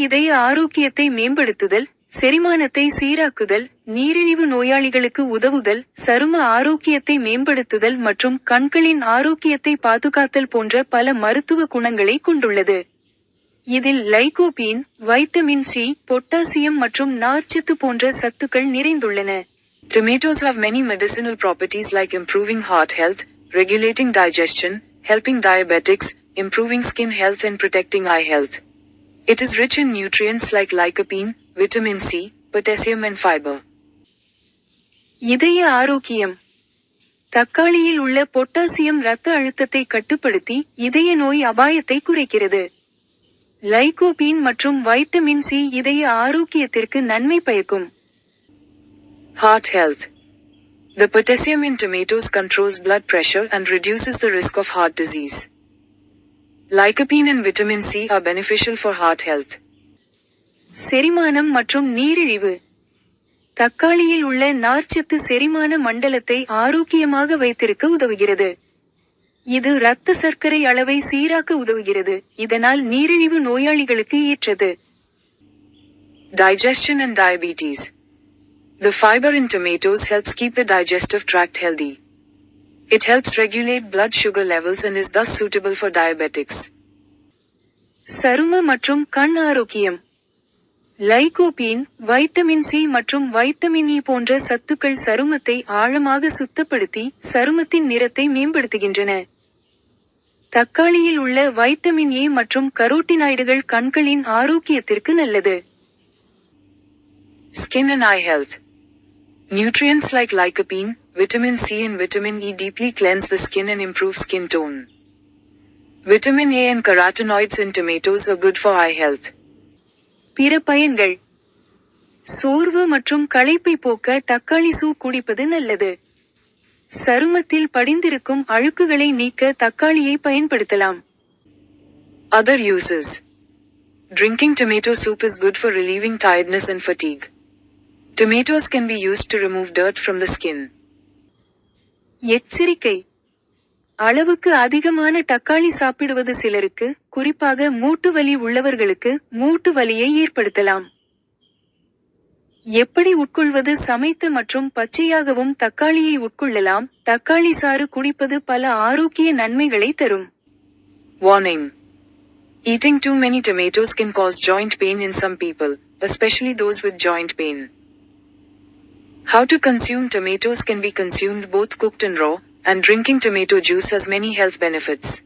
இதய ஆரோக்கியத்தை மேம்படுத்துதல் செரிமானத்தை சீராக்குதல் நீரிழிவு நோயாளிகளுக்கு உதவுதல் சரும ஆரோக்கியத்தை மேம்படுத்துதல் மற்றும் கண்களின் ஆரோக்கியத்தை பாதுகாத்தல் போன்ற பல மருத்துவ குணங்களை கொண்டுள்ளது இதில் லைகோபீன் வைட்டமின் சி பொட்டாசியம் மற்றும் நார்ச்சத்து போன்ற சத்துக்கள் நிறைந்துள்ளன Tomatoes have many medicinal properties like improving heart health, regulating digestion, helping diabetics, improving skin health and protecting eye health. It is rich in nutrients like lycopene, vitamin C, potassium and fiber. இதய ஆரோக்கியம் தக்காளியில் உள்ள potassium இரத்த அழுத்தத்தை கட்டுப்படுத்தி இதய நோய் அபாயத்தை குறைக்கிறது லைகோபீன் மற்றும் வைட்டமின் சி இதய ஆரோக்கியத்திற்கு நன்மை பயக்கும் Heart health. The potassium in tomatoes controls blood pressure and reduces the risk of heart disease. Lycopene and vitamin C are beneficial for heart health. செரிமானம் மற்றும் நீரிழிவு தக்காளியில் உள்ள நார்ச்சத்து செரிமான மண்டலத்தை ஆரோக்கியமாக வைத்திருக்க உதவுகிறது இது இரத்த சர்க்கரை அளவை சீராக்க உதவுகிறது இதனால் நீரிழிவு நோயாளிகளுக்கு ஏற்றது Digestion and diabetes. The fiber in tomatoes helps keep the digestive tract healthy. It helps regulate blood sugar levels and is thus suitable for diabetics. சரும மற்றும் கண் ஆரோக்கியம் லைகோபீன் வைட்டமின் சி மற்றும் வைட்டமின் இ போன்ற சத்துக்கள் சருமத்தை ஆழமாக சுத்தப்படுத்தி சருமத்தின் நிறத்தை மேம்படுத்துகின்றன தக்காளியில் உள்ள வைட்டமின் ஏ மற்றும் கரோட்டினாய்டுகள் கண்களின் ஆரோக்கியத்திற்கு நல்லது Skin and eye health. Nutrients like lycopene, vitamin C and vitamin E deeply cleanse the skin and improve skin tone. Vitamin A and carotenoids in tomatoes are good for eye health. பிற பயன்கள் சோர்வு மற்றும் களைப்பை போக்க தக்காளி soup குடிப்பது நல்லது சருமத்தில் படிந்திருக்கும் அழுக்குகளை நீக்க தக்காளியை பயன்படுத்தலாம் Other uses. Drinking tomato soup is good for relieving tiredness and fatigue. Tomatoes can be used to remove dirt from the skin. எச்சரிக்கை. அளவுக்கு அதிகமான தக்காளி சாப்பிடுவது சிலருக்கு குறிப்பாக மூட்டு வலி உள்ளவர்களுக்கு மூட்டு வலியை ஏற்படுத்தலாம். எப்படி உட்கொள்வது சமைத்து மற்றும் பச்சையாகவும் தக்காளியை உட்கொள்ளலாம் தக்காளி சாறு குடிப்பது பல ஆரோக்கிய நன்மைகளை தரும். Warning Eating too many tomatoes can cause joint pain in some people, especially those with joint pain. How to consume tomatoes can be consumed both cooked and raw, and drinking tomato juice has many health benefits.